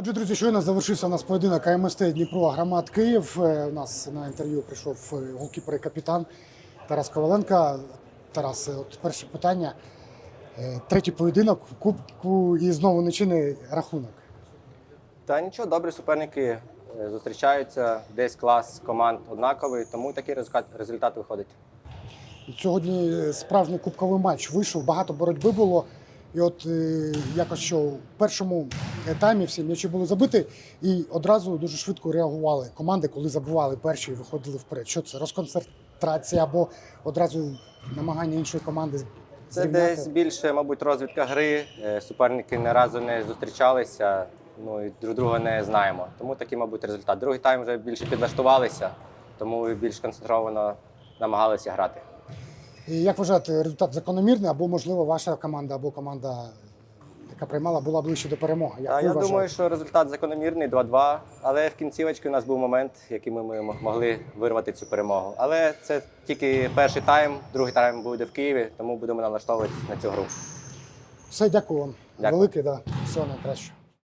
Отже, друзі, щойно завершився у нас поєдинок АМСТ Дніпро Агромат Київ. Е, У нас на інтерв'ю прийшов е, голкіпер і капітан Тарас Коваленко. Тарас, е, от перше питання. Третій поєдинок в Кубку і знову нечинний рахунок. Та нічого, добрі суперники зустрічаються, десь клас команд однаковий, тому такий результат, результат виходить. Сьогодні справжній кубковий матч вийшов, багато боротьби було. І от якось що в першому е, таймі всі м'ячі були забиті, і одразу дуже швидко реагували команди, коли забували перші і виходили вперед. Що це? Розконцентрація або одразу намагання іншої команди Це зрівняти? десь більше, мабуть, розвідка гри. Е, Суперники не разу не зустрічалися, ну і друг друга не знаємо. Тому такий, мабуть, результат. Другий тайм вже більше підлаштувалися, тому більш концентровано намагалися грати. І як вважаєте, результат закономірний, або можливо ваша команда, або команда, яка приймала, була ближче до перемоги? Як а, ви я вважаєте? думаю, що результат закономірний 2-2, але в кінцівочці у нас був момент, який ми, могли вирвати цю перемогу. Але це тільки перший тайм, другий тайм буде в Києві, тому будемо налаштовуватися на цю гру. Все, дякую вам. Дякую. Велике, да. Всього найкраще.